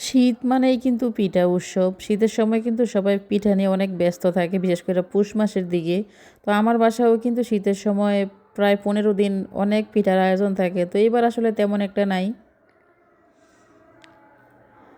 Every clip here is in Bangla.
শীত মানেই কিন্তু পিঠা উৎসব। শীতের সময় কিন্তু সবাই পিঠা নিয়ে অনেক ব্যস্ত থাকে, বিশেষ করে পুষ মাসের দিকে। তো আমার বাসাও কিন্তু শীতের সময় প্রায় পনেরো দিন অনেক পিঠার আয়োজন থাকে। তো এবার আসলে তেমন একটা নাই।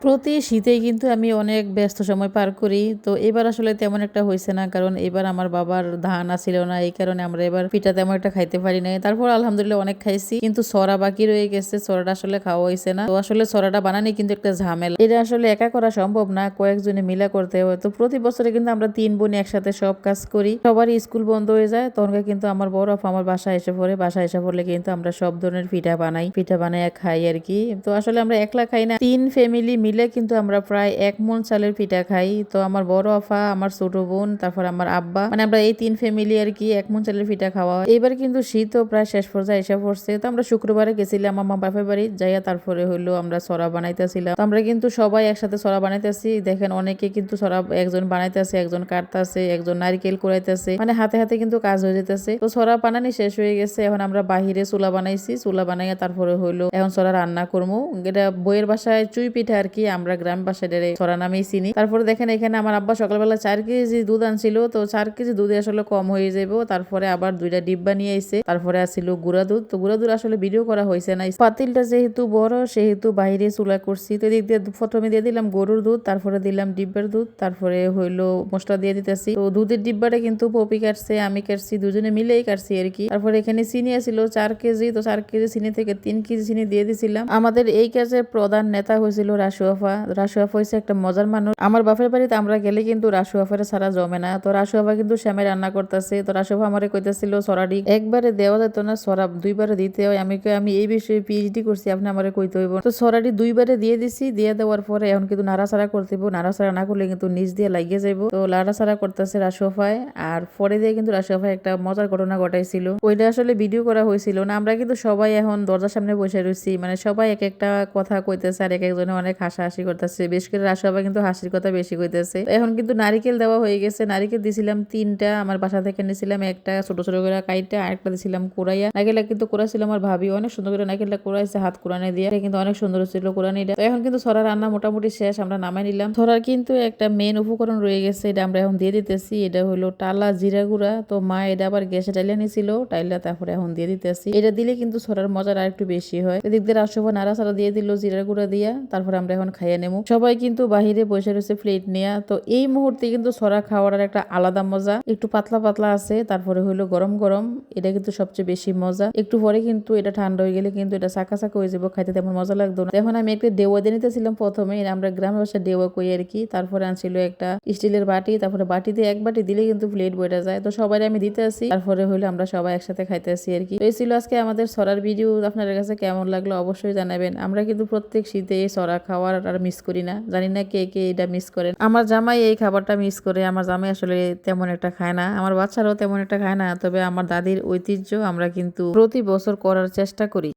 প্রতি শীতেই কিন্তু আমি অনেক ব্যস্ত সময় পার করি। তো এবার আসলে তেমন একটা হয়েছে না, কারণ এবার আমার বাবার ধান আসছিল না, এই কারণে আমরা এবার পিঠা তেমন একটা খাইতে পারি নাই। তারপর আলহামদুলিল্লাহ অনেক খাইছি, কিন্তু সরা বাকি রয়ে গেছে, সরাটা আসলে খাওয়া হয়েছে না। তো আসলে সরাটা বানানি কিন্তু একটা ঝামেলা। এটা আসলে একা করা সম্ভব না, কয়েকজনে মিলা করতে হয়। তো প্রতি বছরে কিন্তু আমরা তিন বোন একসাথে সব কাজ করি। সবারই স্কুল বন্ধ হয়ে যায় তখন কিন্তু আমার বড় আমার বাসায় এসে পড়ে। বাসায় এসে পড়লে কিন্তু আমরা সব ধরনের পিঠা বানাই পিঠা বানাই খাই আর কি। তো আসলে আমরা একলা খাই না, তিন ফ্যামিলি মিলে কিন্তু আমরা প্রায় এক মন চালের পিঠা খাই। তো আমার বড় আফা, আমার ছোট বোন, তারপর আমার আব্বা মানে আমরা এই তিন ফ্যামিলি আর কি এক মন চালের পিঠা খাওয়া। এবার কিন্তু শীতও প্রায় শেষ পর্যায়ে এসে পড়ছে। তো আমরা শুক্রবারে গেছিলাম আমার বাপের বাড়ি, যাইয়া তারপরে হইল আমরা সরা বানাইতেছিলাম। আমরা কিন্তু সবাই একসাথে সরা বানাইতেছি। দেখেন অনেকে কিন্তু সরা একজন বানাইতেছে, একজন কাটতেছে, একজন নারিকেল কুড়াইতেছে মানে হাতে হাতে কিন্তু কাজ হয়ে যেতেছে। তো সরা বানানি শেষ হয়ে গেছে। এখন আমরা বাহিরে চুলা বানাইছি, চুলা বানাইয়া তারপরে হইল এখন সরা রান্না করব এটা বইয়ের বাসায় চুই পিঠা আর কি আমরা গ্রাম বাসায় সরা নামেই চিনি। তারপরে দেখেন এখানে আমার আব্বা সকালবেলা চার কেজি দুধ আনছিল, তো চার কেজি দুধে আসলে কম হয়ে যাব তারপরে আবার দুইটা ডিব্বা নিয়ে আইছে। তারপরে আসছিল গুঁড়া দুধ। তো গুঁড়া দুধ আসলে ভিডিও করা হয়েছে না। পাতিলটা যেহেতু বড়, সেহেতু বাইরে চুলা করছি। তো এদিক দিয়ে প্রথমে দিয়ে দিলাম গরুর দুধ, তারপরে দিলাম ডিব্বার দুধ, তারপরে হইল মশলা দিয়ে দিতেছি। তো দুধের ডিব্বাটা কিন্তু পপি কাটছে, আমি কাটছি, দুজনে মিলেই কাটছি আর কি। তারপরে এখানে চিনি আছিল চার কেজি। তো চার কেজি চিনি থেকে তিন কেজি চিনি দিয়ে দিছিলাম। আমাদের এই কাজের প্রধান নেতা হয়েছিল রাসু আফা রাসু আফা হয়েছে একটা মজার মানুষ। আমার বাপের বাড়িতে আমরা গেলে কিন্তু রাসু আফারে ছাড়া জমে না। তো রাসু আফা কিন্তু শ্যামে রান্না করতেছে। তো রাসু আফা আমারে কইতেছিল সরাডি একবারে দেওয়া যেত না, সরা দুইবারে দিতে হয়। আমি আমি এই বিষয়ে পিএইচডি করছি, আপনি আমারে কইতে হইব তো সরাডি দুইবারে দিয়ে দিছি। দিয়ে দেওয়ার পরে এখন কিন্তু নাড়াচাড়া করতে হইব। নাড়াচাড়া না করলে কিন্তু নিচ দিয়ে লাগিয়ে যাইব। তো নাড়াচাড়া করতেছে রাসু আফায় আর পরে দিয়ে কিন্তু রাসু আফায় একটা মজার ঘটনা ঘটাইছিল। ওইটা আসলে ভিডিও করা হয়েছিল না। আমরা কিন্তু সবাই এখন দরজার সামনে বসে রয়েছি মানে সবাই এক একটা কথা কইতেছে আর এক একজনে অনেক হাসাহাসি করতেছে। বেশ করে রাসু আফা কিন্তু হাসির কথা বেশি কইতেছে। এখন কিন্তু নারিকেল দেওয়া হয়ে গেছে। নারিকেল দিছিলাম তিনটা, আমার বাসা থেকে নিয়েছিলাম একটা, ছোট ছোট করে কাইটা আরেকটা দিছিলাম কোরাইয়া। নারকেলটা কিন্তু কোরাইছিল আমার ভাবি। অনেক সুন্দর করে নারকেলটা কোরাইছে হাত কোরআনে দিয়ে। কিন্তু অনেক সুন্দর ছিল কোরআনিটা তো এখন কিন্তু সরা রান্না মোটামুটি শেষ, আমরা নামাই নিলাম। সরার কিন্তু একটা মেন উপকরণ রয়ে গেছে, এটা আমরা এখন দিয়ে দিতেছি। এটা হলো টালা জিরা গুঁড়া। তো মা এটা আবার গ্যাসে টাইলা নিছিল টাইলা তারপরে এখন দিয়ে দিতেছি। এটা দিলে কিন্তু সরার মজার আর একটু বেশি হয়। এদিক দিয়ে নাড়া সারা দিয়ে দিল জিরা গুঁড়া দিয়া। তারপরে আমরা এখন খাইয়ে নেব সবাই কিন্তু বাহিরে বসে রয়েছে প্লেট নেয়া। তো এই মুহূর্তে কিন্তু সরা খাওয়ার একটা আলাদা মজা। একটু পাতলা পাতলা আছে, তারপরে হইল গরম গরম। এটা কিন্তু সবচেয়ে বেশি মজা। একটু পরে কিন্তু এটা ঠান্ডা হয়ে গেলে কিন্তু এটা চাকা চাকা হয়ে যাব, খাইতে তেমন মজা লাগতো না। এখন আমি একটা দেওয়া দিয়ে নিতেছিলাম প্রথমে, আমরা গ্রামের বাসায় দেওয়া কই আর কি। তারপরে আনছিল একটা স্টিলের বাটি, তারপরে বাটিতে এক বাটি দিলে কিন্তু প্লেট বইটা যায়। তো সবাই আমি দিতে আসি, তারপরে হইল আমরা সবাই একসাথে খাইতে আসি আর কি। এই ছিল আজকে আমাদের সরার ভিডিও আপনাদের কাছে কেমন লাগল অবশ্যই জানাবেন। আমরা কিন্তু প্রত্যেক শীতে সরা খাওয়ার আর মিস করি না। জানি না কে কে এটা মিস করে। আমার জামাই এই খাবারটা মিস করে, আমার জামাই আসলে তেমন একটা খায় না। আমার বাচ্চারাও তেমন একটা খায় না, তবে আমার দাদির ঐতিহ্য আমরা কিন্তু প্রতি বছর করার চেষ্টা করি।